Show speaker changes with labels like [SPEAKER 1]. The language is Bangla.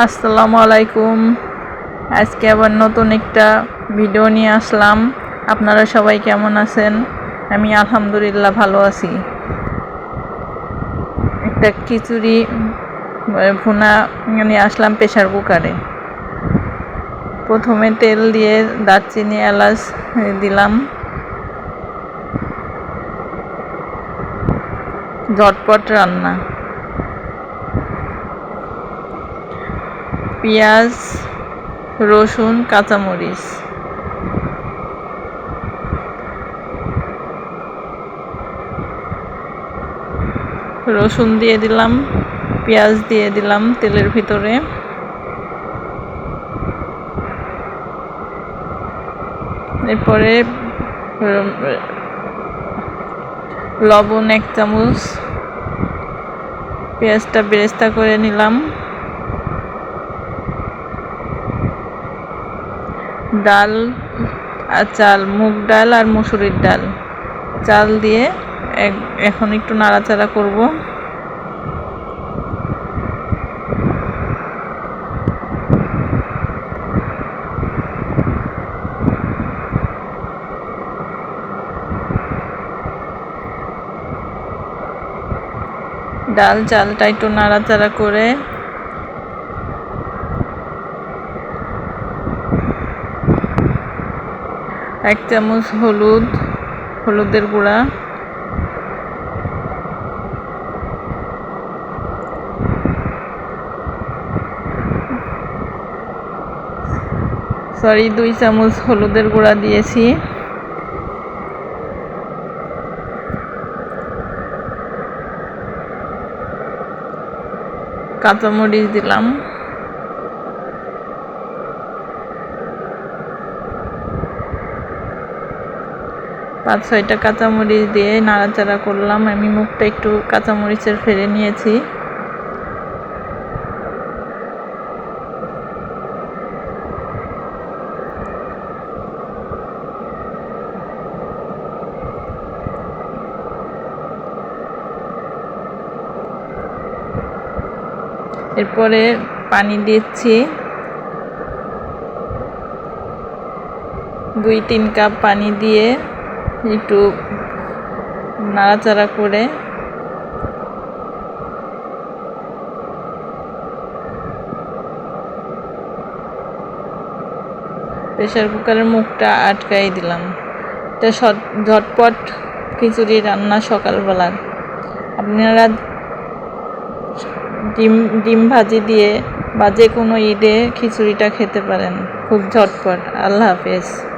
[SPEAKER 1] আসসালামু আলাইকুম। আজকে আবার নতুন একটা ভিডিও নিয়ে আসলাম। আপনারা সবাই কেমন আছেন? আমি আলহামদুলিল্লাহ ভালো আছি। একটা খিচুড়ি ভুনা নিয়ে আসলাম প্রেশার কুকারে। প্রথমে তেল দিয়ে দারচিনি এলাচ দিলাম। ঝটপট রান্না। পেঁয়াজ, রসুন, কাঁচামরিচ। রসুন দিয়ে দিলাম, পেঁয়াজ দিয়ে দিলাম তেলের ভিতরে। এরপরে লবণ এক চামচ। পেঁয়াজটা বেরেস্তা করে নিলাম। ডাল, আর চাল, মুগ ডাল আর মুসুরির ডাল। চাল দিয়ে এখন একটু নাড়াচাড়া করব। ডাল, চালটা একটু নাড়াচাড়া করে এক চামচ হলুদ হলুদের গুঁড়া। সরি দুই চামচ হলুদের গুঁড়া দিয়েছি। কাঁচামরিচ দিলাম। পাঁচ, ছয়টা কাঁচামরিচ দিয়ে নাড়াচাড়া করলাম। আমি মুখটা একটু কাঁচামরিচের ফেলে নিয়েছি। এরপরে পানি দিচ্ছি। দুই, তিন কাপ পানি দিয়ে একটু নাড়াচাড়া করে প্রেশার কুকারের মুখটা আটকাই দিলাম। এটা ঝটপট খিচুড়ি রান্না সকালবেলার। আপনারা ডিম ডিম ভাজি দিয়ে বা যে কোনো ঈদে খিচুড়িটা খেতে পারেন। খুব ঝটপট। আল্লাহ হাফেজ।